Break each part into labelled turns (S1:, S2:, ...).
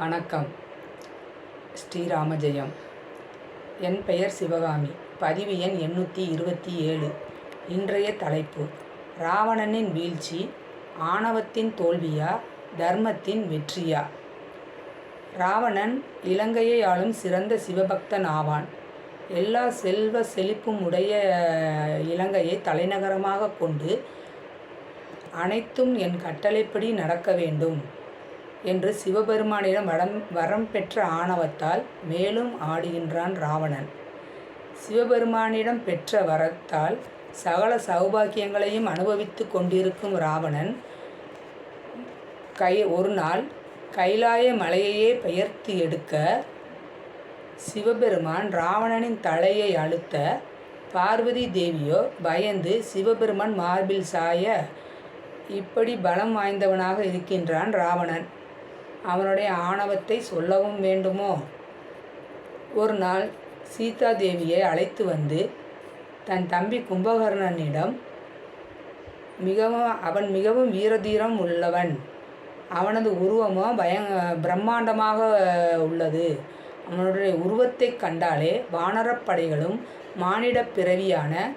S1: வணக்கம். ஸ்ரீராம ஜெயம் என் பெயர் சிவகாமி. பதிவு எண் எண்ணூற்றி இருபத்தி ஏழு. இன்றைய தலைப்பு ராவணனின் வீழ்ச்சி ஆணவத்தின் தோல்வியா தர்மத்தின் வெற்றியா? ராவணன் இலங்கையை ஆளும் சிறந்த சிவபக்தன் ஆவான். எல்லா செல்வ செழிப்பும் உடைய இலங்கையை தலைநகரமாக கொண்டு அனைத்தும் என் கட்டளைப்படி நடக்க வேண்டும். என்று சிவபெருமானிடம் வரம் வரம் பெற்ற ஆணவத்தால் மேலும் ஆடுகின்றான் ராவணன். சிவபெருமானிடம் பெற்ற வரத்தால் சகல சௌபாக்கியங்களையும் அனுபவித்து கொண்டிருக்கும் ராவணன் கை ஒரு நாள் கைலாய மலையையே பெயர்த்து எடுக்க சிவபெருமான் ராவணனின் தலையை அழுத்த பார்வதி தேவியோ பயந்து சிவபெருமான் மார்பில் சாய இப்படி பலம் வாய்ந்தவனாக இருக்கின்றான் ராவணன். அவனுடைய ஆணவத்தை சொல்லவும் வேண்டுமோ? ஒரு நாள் சீதா தேவியை அழைத்து வந்து தன் தம்பி கும்பகர்ணனிடம் மிகவும் அவன் மிகவும் வீரதீரம் உள்ளவன். அவனது உருவமோ பய பிரம்மாண்டமாக உள்ளது. அவனுடைய உருவத்தை கண்டாலே வானரப்படைகளும் மானிடப் பிறவியான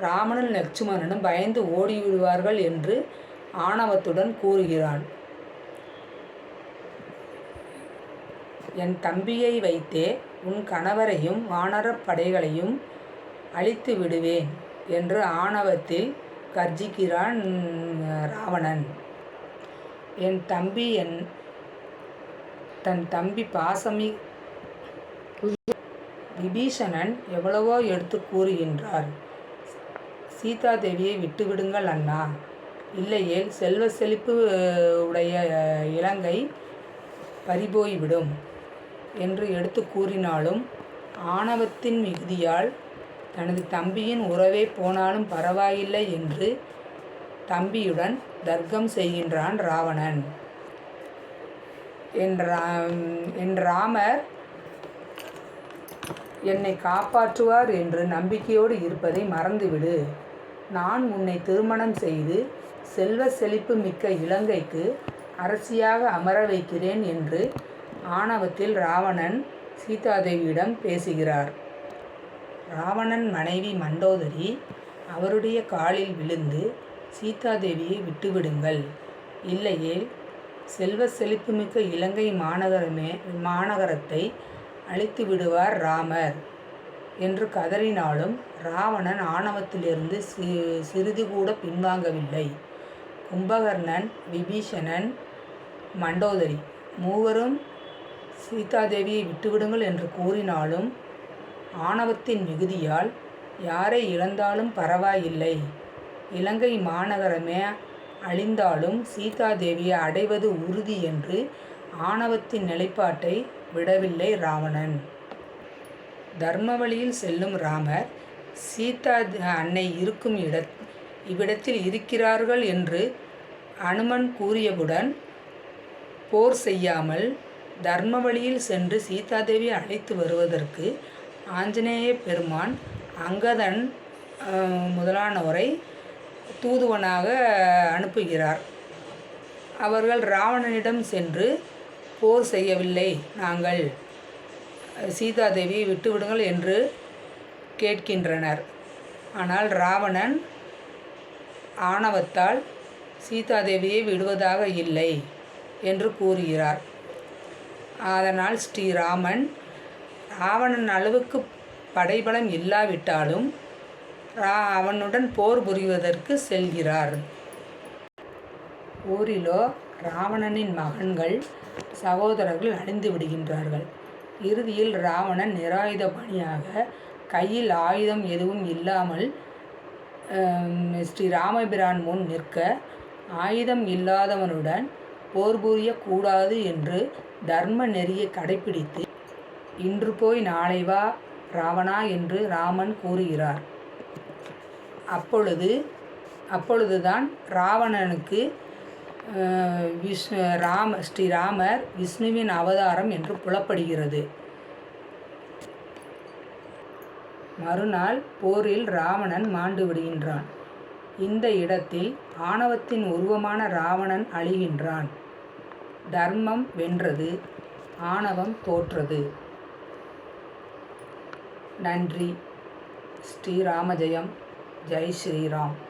S1: ராமனும் லட்சுமணனும் பயந்து ஓடிவிடுவார்கள் என்று ஆணவத்துடன் கூறுகிறான். என் தம்பியை வைத்தே உன் கணவரையும் வானரப் படைகளையும் அழித்து விடுவேன் என்று ஆணவத்தில் கர்ஜிக்கிறான் ராவணன். என் தம்பி என் தன் தம்பி பாசமி விபீஷணன் எவ்வளவோ எடுத்து கூறுகின்றார். சீதாதேவியை விட்டுவிடுங்கள் அண்ணா. இல்லையேல் செல்வ செழிப்பு உடைய இலங்கை பறிபோய்விடும். என்று எடுத்து கூறினாலும் ஆணவத்தின் மிகுதியால் தனது தம்பியின் உறவே போனாலும் பரவாயில்லை என்று தம்பியுடன் தர்க்கம் செய்கின்றான் ராவணன். என் ரா என் ராமர் என்னை காப்பாற்றுவார் என்று நம்பிக்கையோடு இருப்பதை மறந்துவிடு. நான் உன்னை திருமணம் செய்து செல்வ செழிப்பு மிக்க இலங்கைக்கு அரசியாக அமர வைக்கிறேன் என்று ஆணவத்தில் ராவணன் சீதாதேவியிடம் பேசுகிறார். ராவணன் மனைவி மண்டோதரி அவருடைய காலில் விழுந்து சீதாதேவியை விட்டுவிடுங்கள். இல்லையேல் செல்வ செழிப்புமிக்க இலங்கை மாநகரமே மாநகரத்தை அழித்து விடுவார் ராமர். என்று கதறினாலும் ராவணன் ஆணவத்திலிருந்து சி சிறிது கூட பின்வாங்கவில்லை. கும்பகர்ணன் விபீஷணன் மண்டோதரி மூவரும் சீதாதேவியை விட்டுவிடுங்கள் என்று கூறினாலும் ஆணவத்தின் மிகுதியால் யாரை இழந்தாலும் பரவாயில்லை. இலங்கை மாநகரமே அழிந்தாலும் சீதாதேவியை அடைவது உறுதி என்று ஆணவத்தின் நிலைப்பாட்டை விடவில்லை ராவணன். தர்ம வழியில் செல்லும் ராமர் சீதா அன்னை இருக்கும் இட இவ்விடத்தில் இருக்கிறார்கள் என்று அனுமன் கூறியவுடன் போர் செய்யாமல் தர்ம வழியில் சென்று சீதாதேவி அழைத்து வருவதற்கு ஆஞ்சநேய பெருமான் அங்கதன் முதலானோரை தூதுவனாக அனுப்புகிறார். அவர்கள் ராவணனிடம் சென்று போர் செய்யவில்லை நாங்கள் சீதாதேவியை விட்டுவிடுங்கள் என்று கேட்கின்றனர். ஆனால் ராவணன் ஆணவத்தால் சீதாதேவியை விடுவதாக இல்லை என்று கூறுகிறார். அதனால் ஸ்ரீராமன் ராவணன் அளவுக்கு படைபலம் இல்லாவிட்டாலும் ரா அவனுடன் போர் புரிவதற்கு செல்கிறார். ஊரிலோ ராவணனின் மகன்கள் சகோதரர்கள் அழிந்து விடுகின்றார்கள். இறுதியில் ராவணன் நிராயுத பணியாக கையில் ஆயுதம் எதுவும் இல்லாமல் ஸ்ரீ ராமபிரான் முன் நிற்க ஆயுதம் இல்லாதவனுடன் போர் புரியக்கூடாது என்று தர்ம நெறியை கடைபிடித்து இன்று போய் நாளை வா ராவணா என்று ராமன் கூறுகிறார். அப்பொழுது அப்பொழுதுதான் ராவணனுக்கு விஷ்ணு ராம ஸ்ரீராமர் விஷ்ணுவின் அவதாரம் என்று புலப்படுகிறது. மறுநாள் போரில் ராவணன் மாண்டு விடுகின்றான். இந்த இடத்தில் ஆணவத்தின் உருவமான ராவணன் அழிகின்றான். தர்மம் வென்றது ஆணவம் தோற்றது. நன்றி. ஸ்ரீராமஜெயம் ஜெய் ஸ்ரீராம்.